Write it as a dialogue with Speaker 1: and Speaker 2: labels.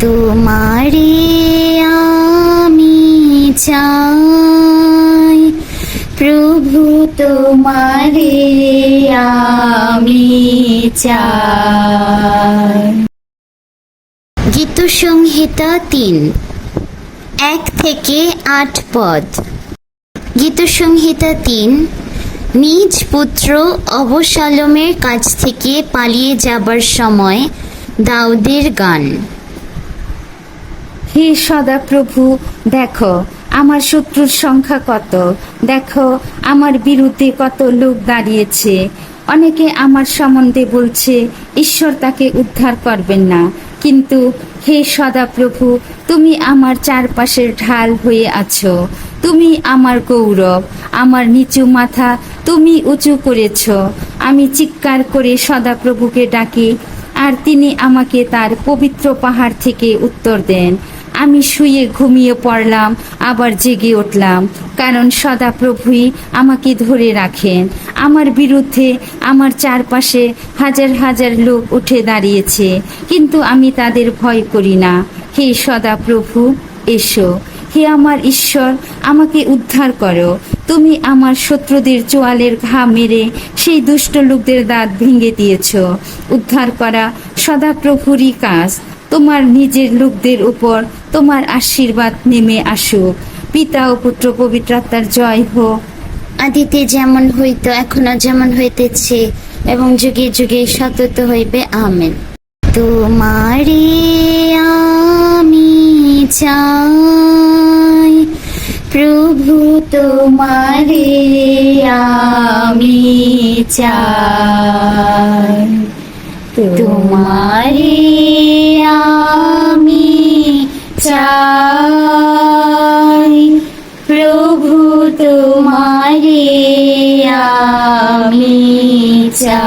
Speaker 1: তোমারে আমি চাই। প্রভু, তোমারে আমি চাই। গীত সংহিতা তিন। এক থেকে আট পদ। গীত সংহিতা তিন। নিজ পুত্র অবসালমের কাছ থেকে পালিয়ে যাবার সময় দাউদের গান।
Speaker 2: হে সদাপ্রভু, দেখো, আমার শত্রুর সংখ্যা কত। দেখো, আমার বিরুদ্ধে কত লোক দাঁড়িয়েছে। অনেকে আমার সম্বন্ধে বলছে, ঈশ্বর তাকে উদ্ধার করবেন না। কিন্তু হে সদাপ্রভু, তুমি আমার চারপাশের ঢাল হয়ে আছো। তুমি আমার গৌরব, আমার নিচু মাথা তুমি উঁচু করেছ। আমি চিৎকার করে সদাপ্রভুকে ডাকি, আর তিনি আমাকে তার পবিত্র পাহাড় থেকে উত্তর দেন। আমি শুয়ে ঘুমিয়ে পড়লাম, আবার জেগে উঠলাম। কারণ সদাপ্রভুই আমাকে ধরে রাখেন। আমার বিরুদ্ধে আমার চারপাশে হাজার হাজার লোক উঠে দাঁড়িয়েছে, কিন্তু আমি তাদের ভয় করি না। হে সদাপ্রভু, এসো। হে আমার ঈশ্বর, আমাকে উদ্ধার করো। তুমি আমার শত্রুদের চোয়ালের ঘা মেরে সেই দুষ্ট লোকদের দাঁত ভেঙে দিয়েছ। উদ্ধার করা সদাপ্রভুরই কাজ। তোমার নিজের লোকদের উপর তোমার আশীর্বাদ নেমে আসুক। পিতা ও পুত্র পবিত্রাত্মার জয় হোক।
Speaker 1: আদিতে যেমন হইত, এখনও যেমন হইতেছে এবং যুগে যুগে সতত হইবে, আমেন। তোমারে আমি চাই, প্রভু তোমারে আমি চাই। তোমারে আমি চাই।